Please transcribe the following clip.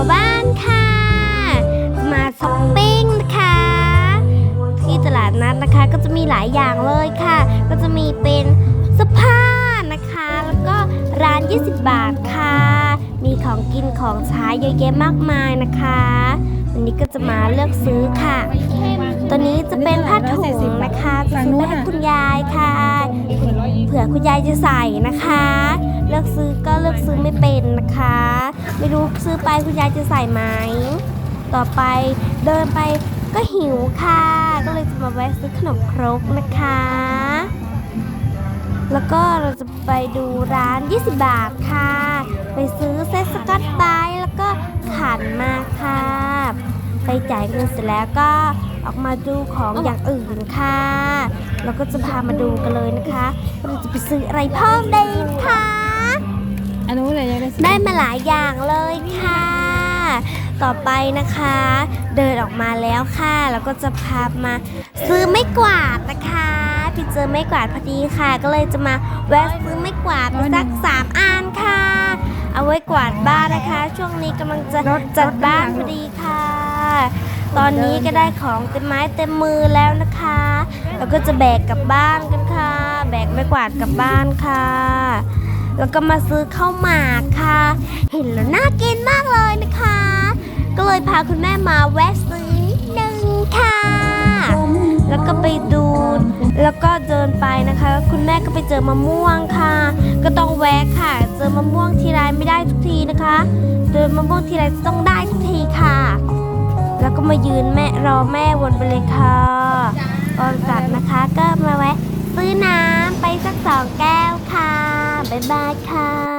วบ้านค่ะ มาช้อปปิ้งนะคะ ที่ตลาดนัดนะคะก็จะมีหลายอย่างเลยค่ะ ก็จะมีเป็นเสื้อผ้านะคะ แล้วก็ร้าน 20 บาทค่ะ มีของกินของใช้เยอะแยะมากมายนะคะวันนี้ก็จะมาเลือกซื้อค่ะ ตัวนี้จะเป็นผ้าถุงนะคะจะซื้อไปให้คุณยายค่ะ อคุณยายจะใส่นะคะ เลือกซื้อก็เลือกซื้อไม่เป็นนะคะ ไม่รู้ซื้อไปคุณยายจะใส่ไหม ต่อไปเดินไปก็หิวค่ะ ก็เลยจะมาแวะซื้อขนมครกนะคะ แล้วก็เราจะไปดูร้าน 20 บาทค่ะ ไปซื้อเซตสกัตไบรท์แล้วก็ขันมาค่ะ ไปจ่ายเงินเสร็จแล้วก็ออกมาดูของอย่างอื่นค่ะเราก็จะพามาดูกันเลยนะคะ ซื้ออะไรเพิ่มได้ค่ะอันนู้นเลยยังได้สิได้มาหลายอย่างเลยค่ะ ต่อไปนะคะ เดินออกมาแล้วค่ะ แล้วก็จะพามาซื้อไม่กวาดนะคะพี่เจอไม่กวาดพอดีค่ะ ก็เลยจะมาแวะซื้อไม่กวาดมาสักสามอันค่ะ เอาไว้กวาดบ้านนะคะ ช่วงนี้กำลังจะจัดบ้านพอดีค่ะ ตอนนี้ก็ได้ของเต็มไม้เต็มมือแล้วนะคะ แล้วก็จะแบกกลับบ้านกันค่ะแบก ไม่กวาดกลับบ้านค่ะ แล้วก็มาซื้อข้าวหมากค่ะ เห็นแล้วน่ากินมากเลยนะคะ ก็เลยพาคุณแม่มาแวะซื้อนิดนึงค่ะ แล้วก็ไปดู แล้วก็เดินไปนะคะ คุณแม่ก็ไปเจอมะม่วงค่ะ ก็ต้องแวะค่ะ เจอมะม่วงทีไรไม่ได้ทุกทีนะคะเดินมะม่วงทีไรต้องได้ทุกทีค่ะ แล้วก็มายืนแม่รอแม่วนไปเลยค่ะตอนกลับนะคะก็มาแวะซื้อน้ำไปสัก สองแก้วค่ะ บ๊ายบายค่ะ